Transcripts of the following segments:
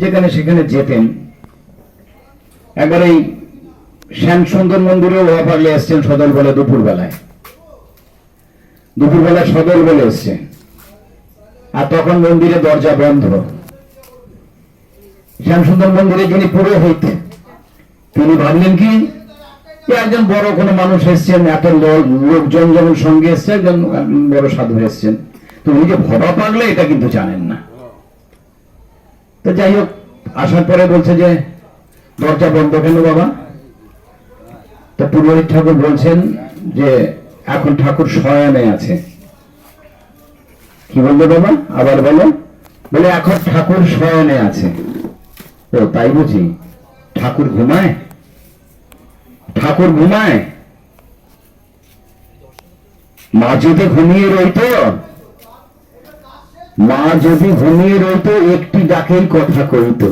যেখানে সেখানে যেতেন। একবার এই শ্যামসুন্দর মন্দিরেও পাগলে এসছেন সদল বলে দুপুর বেলায় দুপুর বেলায় সদল বলে এসছেন আর তখন মন্দিরে দরজা বন্ধ। শ্যামসুন্দর মন্দিরে যিনি পুরো পুরোহিত, তিনি ভাবলেন কি একজন বড় কোনো মানুষ এসছেন, এত লোকজন যেমন সঙ্গে এসছে একজন বড় সাধু এসছেন। তো উনি যে ভবা পাগলে, এটা কিন্তু জানেন না। তো যাই হোক, আসার পরে বলছে যে, দরজা বন্ধ কেন বাবা? তো পুরোহিত ঠাকুর বলছেন যে, এখন ঠাকুর শয়নে আছে। কি বলল বাবা? আবার বলো। বলে, এখন ঠাকুর শয়নে আছে। ও, তাই বুঝি। ঠাকুর ঘুমায়? ঠাকুর ঘুমায়? মা যদি ঘুমিয়ে রইতো মা যদি ঘুমিয়ে রইতো, একটি ডাকেই কথা কইত।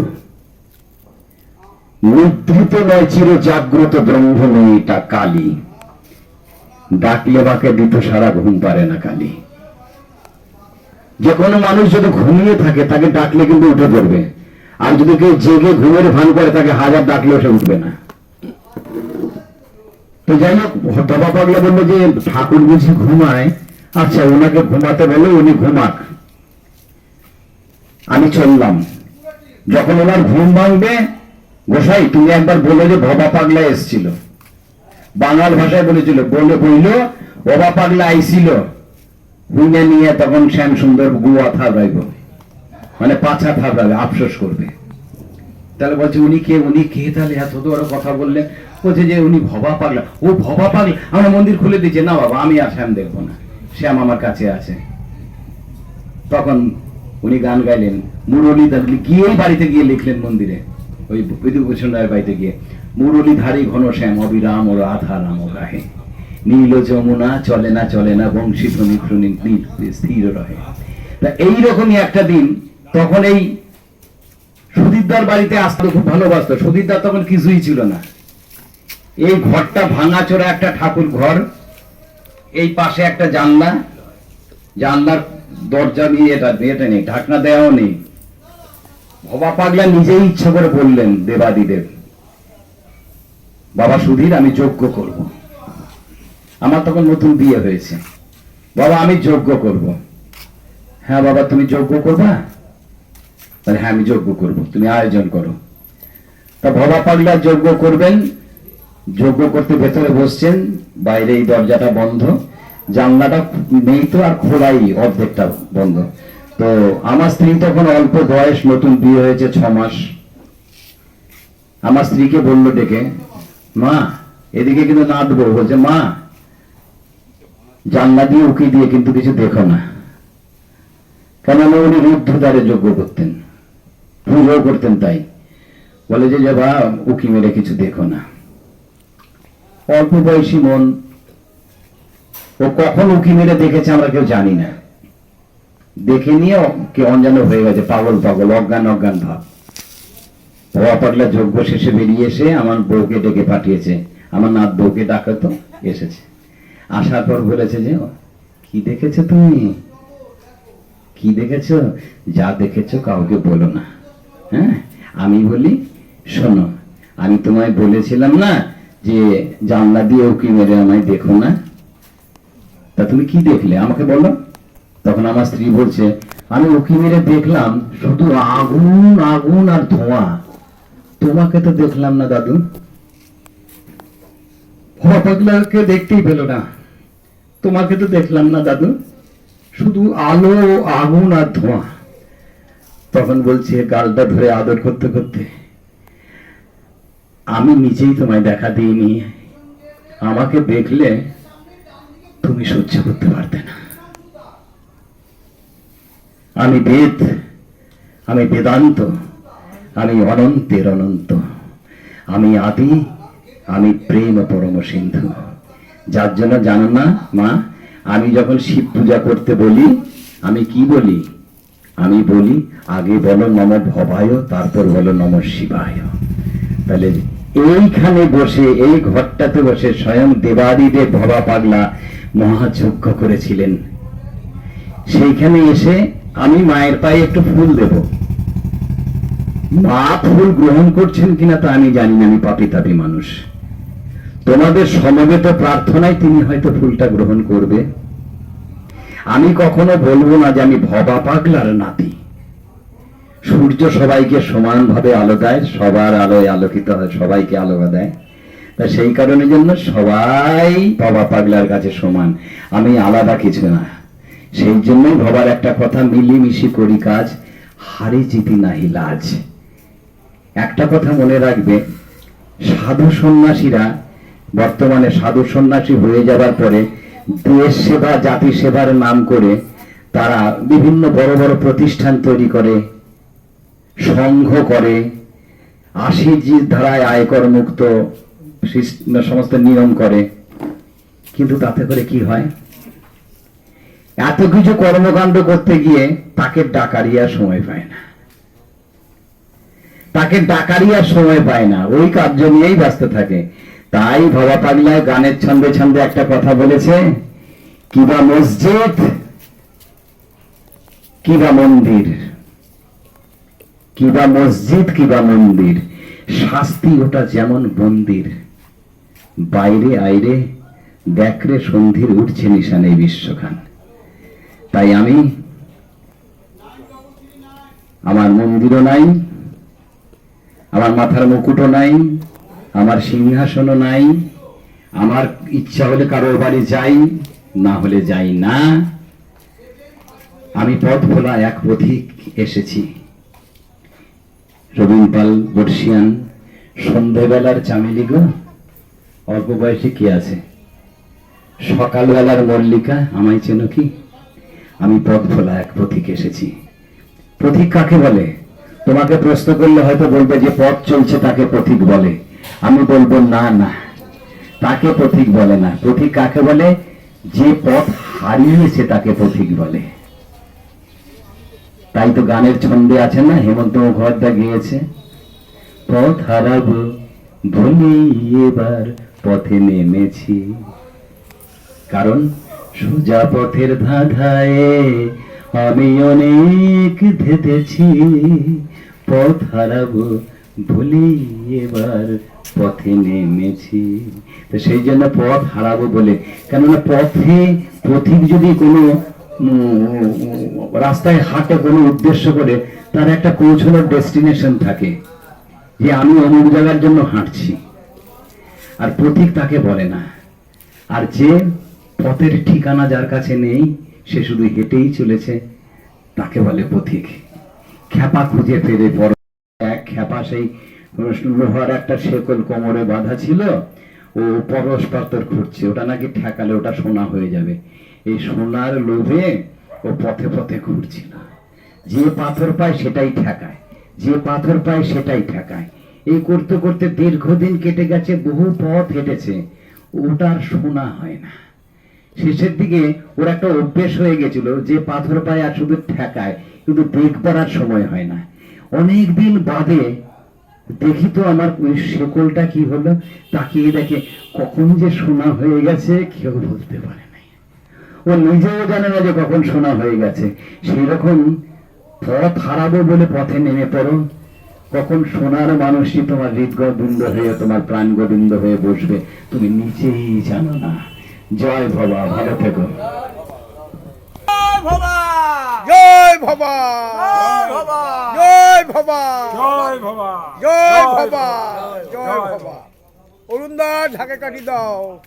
নিদ্রিত নয় চির জাগ্রত ব্রহ্ম মেয়েটা কালী। ডাকলে বাকে দিত সারা ঘুম পারে না কালী। যে কোনো মানুষ যদি ঘুমিয়ে থাকে, তাকে ডাকলে কিন্তু উঠে পড়বে। আর যদি কেউ জেগে ঘুমের ভান করে, তাকে হাজার ডাকলে সে উঠবে না। তো যাই হোক, বাবা পাগলা বলল যে ঠাকুর বুঝি ঘুমায় আচ্ছা ওনাকে ঘুমাতে বলে, উনি ঘুমাক। আমি চললাম। যখন ওনার ঘুম ভাঙবে, গোসাই, তুমি একবার বলে যে ভবা পাগলা এসছিল। বাংলার ভাষায় বলেছিল, বলে বইল, ভবা পাগলা আইছিল। হুইনে নিয়ে তখন শ্যাম সুন্দর গুয়া থাবড়াইব মানে পাছা থাবড়াবে আফসোস করবে। তাহলে বলছে, উনি কে উনি কে তাহলে? এত বড় কথা বললেন। বলছে যে উনি ভবা পাগলা। ও ভবা পাগলা? আমরা মন্দির খুলে দিচ্ছে না বাবা, আমি আর শ্যাম দেখব না। শ্যাম আমার কাছে আছে। তখন উনি গান গাইলেন। মুরলী গিয়েই বাড়িতে গিয়ে লিখলেন মন্দিরে। ওই বিধুভূষণ রায়ের বাড়িতে গিয়ে মুরলী ধারী ঘন শ্যাম, অবিরাম ও রাধা রাম গাহে। নীল যমুনা চলে না চলে না, বংশী নীল স্থির রহে। তা এইরকমই একটা দিন, তখন এই সুদীপদার বাড়িতে আসতে খুব ভালোবাসতো। সুদীপদার তখন কিছুই ছিল না। এই ঘরটা ভাঙাচোরা একটা ঠাকুর ঘর এই পাশে একটা জানলা। জানলার দরজা নিয়ে এটা এটা নেই, ঢাকনা দেওয়াও নেই। ভবা পাগলা নিজেই ইচ্ছা করে বললেন, দেবাদিদেব, বাবা সুধীর, আমি যজ্ঞ করব। আমার তখন নতুন বিয়ে হয়েছে। বাবা, আমি যজ্ঞ করব। হ্যাঁ বাবা, তুমি যজ্ঞ করবা? তাহলে হ্যাঁ আমি যজ্ঞ করব, তুমি আয়োজন করো। তা ভবা পাগলা যজ্ঞ করবেন, যজ্ঞ করতে ভেতরে বসছেন বাইরে এই দরজাটা বন্ধ। জানলাটা নেই তো আর খোলাই অর্ধেকটা বন্ধ। তো আমার স্ত্রী তখন অল্প বয়স, নতুন বিয়ে হয়েছে ছ মাস। আমার স্ত্রীকে বলল ডেকে, মা, এদিকে কিন্তু নাচবো। বলছে, মা, জানলা দিয়ে উকি দিয়ে কিন্তু কিছু দেখো না। কেন উনি রুদ্ধদ্বারে যোগ্য করতেন পুজো করতেন তাই। বলে যে যে, বা, উকি মেরে কিছু দেখো না। অল্প বয়সী মন ও কখন উকি মেরে দেখেছে আমরা কেউ জানি না। দেখে নিয়ে কে অঞ্জান হয়ে গেছে, পাগল পাগল, অজ্ঞান অজ্ঞান ভাব। ভবা পাগলা যজ্ঞ শেষে বেরিয়ে এসে আমার বউকে ডেকে পাঠিয়েছে। আমার নাত বউকে ডাকাতো এসেছে। আসার পর বলেছে যে, কি দেখেছ তুমি? কি দেখেছ? যা দেখেছ কাউকে বলো না। হ্যাঁ? আমি বলি, শোনো, আমি তোমায় বলেছিলাম না যে জানলা দিয়ে উকি মেরে আমায় দেখো না। তা তুমি কি দেখলে? আমাকে বলো। তখন আমার স্ত্রী বলছে, আমি উকি মেরে দেখলাম শুধু আগুন আগুন আর ধোঁয়া। তোমাকে তো দেখলাম না, দাদু। পাগলাকে দেখতেই পেল না। তোমাকে তো দেখলাম না, দাদু। শুধু আলো, আগুন আর ধোঁয়া। তখন বলছে, গালটা ধরে আদর করতে করতে। আমি নিজেই তোমায় দেখা দিইনি। আমাকে দেখলে তুমি সহ্য করতে পারতে না। আমি বেদ, আমি বেদান্ত, আমি অনন্তের অনন্ত। আমি আদি, আমি প্রেম পরম সিন্ধু। যার জন্য জানো না, মা, আমি যখন শিব পূজা করতে বলি, আমি কি বলি? আমি বলি, আগে বলো নম ভবায়, তারপর বলো নম শিবায়। তাহলে এইখানে বসে, এই ঘরটাতে বসে স্বয়ং দেবাদিদেব ভবা পাগলা মহাযজ্ঞ করেছিলেন। সেইখানে এসে আমি মায়ের পায়ে একটু ফুল দেব। মা ফুল গ্রহণ করছেন কিনা তা আমি জানি না, আমি পাপি তাপি মানুষ। তোমাদের সমবেত প্রার্থনায় তিনি হয়তো ফুলটা গ্রহণ করবে। আমি কখনো বলব না যে আমি ভবা পাগলার নাতি। সূর্য সবাইকে সমানভাবে আলো দেয়, সবার আলোয় আলোকিত হয়, সবাইকে আলো দেয়। তা সেই কারণের জন্য সবাই ভবা পাগলার কাছে সমান। আমি আলাদা কিছু না। সেই জন্যই ভবার একটা কথা, মিলিমিশি করি কাজ, হারি জিতি নাহি লাজ। একটা কথা মনে রাখবে, সাধু সন্ন্যাসীরা বর্তমানে সাধু সন্ন্যাসী হয়ে যাবার পরে দেশ সেবা, জাতি সেবার নাম করে তারা বিভিন্ন বড় বড় প্রতিষ্ঠান তৈরি করে, সংঘ করে আশিজির ধারায় আয়কর মুক্ত সমস্ত নিয়ম করে। কিন্তু তাতে করে কি হয়? এত কিছু কর্মকাণ্ড করতে গিয়ে তাকে ডাকারিয়ার সময় পায় না। তাকে ডাকারিয়ার সময় পায় না। ওই কার্য নিয়েই ব্যস্ত থাকে। তাই ভবা পাগলা গানের ছন্দে ছন্দে একটা কথা বলেছে, কিবা মসজিদ, কিবা মন্দির, কিবা মসজিদ, কিবা মন্দির, শাস্তি ওটা যেমন মন্দির। বাইরে আইরে, দেখরে সন্ধির উঠছে নিশান এই বিশ্বখান। তাই আমি আমার মন্দিরও নাই, আমার মাথার মুকুটও নাই, আমার সিংহাসনও নাই, আমার ইচ্ছা হলে কারোর বাড়ি যাই, না হলে যাই না। আমি পথ ভোলা এক পথিক এসেছি। রবীন পাল বর্ষিয়ান, সন্ধেবেলার চামেলি গো। অল্প বয়সে কি আছে? সকালবেলার মল্লিকা, আমায় চেনো কি? আমি ভোলা এক পথিক এসেছি। পথিক কাকে বলে? তোমাকে প্রশ্ন করলে হয়তো বলবে যে পথ চলছে তাকে পথিক বলে। আমি বলব না না। তাকে পথিক বলে না। পথিক কাকে বলে? যে পথ হারিয়েছে তাকে পথিক বলে। তাই তো গানের ছন্দে আছে না? হেমন্ত মুখোপাধ্যায় গিয়েছে। পথ হারাবো ভুলি এবার পথে নেমেছি। কারণ সোজা পথের ধাঁধায় আমি অনেক ধেতেছি পথ হারাবো ভুলি এবার পথে নেমেছি। তো সেই জন্য পথ হারাবো বলে। কেননা পথে পথিক যদি কোনো রাস্তায় হাঁটে কোনো উদ্দেশ্য করে, তার একটা পৌঁছানোর ডেস্টিনেশন থাকে যে আমি অমুক জায়গার জন্য হাঁটছি। আর প্রতীক তাকে বলে না। আর যে পথের ঠিকানা যার কাছে নেই, সে শুধু হেঁটেই চলেছে, তাকে বলে পথিক খ্যাপা খুঁজে ফেরে পর এক খ্যাপা, সেই লোহার একটা শেকল কোমরে বাঁধা ছিল, ও পরশ পাথর খুঁজছে ওটা নাকি ঠেকালে, ওটা সোনা হয়ে যাবে। এই সোনার লোভে ও পথে পথে ঘুরছিল যে পাথর পায়, সেটাই ঠেকায়। যে পাথর পায়, সেটাই ঠেকায়। এই করতে করতে দীর্ঘদিন কেটে গেছে, বহু পথ হেঁটেছে। ওটা আর শোনা হয় না। শেষের দিকে ওর একটা অভ্যেস হয়ে গেছিল যে পাথর পায় আর শুধু ঠেকায়, কিন্তু দেখবার আর সময় হয় না। অনেক দিন বাদে দেখি তো আমার ওই শেকলটা কি হলো, তাকিয়ে দেখে কখন যে শোনা হয়ে গেছে, কেউ বলতে পারে নাই। ও নিজেও জানে না যে কখন শোনা হয়ে গেছে। সেই রকম পথ হারাবো বলে পথে নেমে পড়ো। কখন সোনার মানুষই তোমার হৃদগোবিন্দ হয়ে তোমার প্রাণ গোবিন্দ হয়ে বসবে। তুমি নিচেই জানো না। জয় ভবা ভালো থেকো। জয় ভবা! জয় ভবা! জয় ভবা! জয় ভবা! জয় ভবা! অরুণ দা ঢাকে কাটি দাও।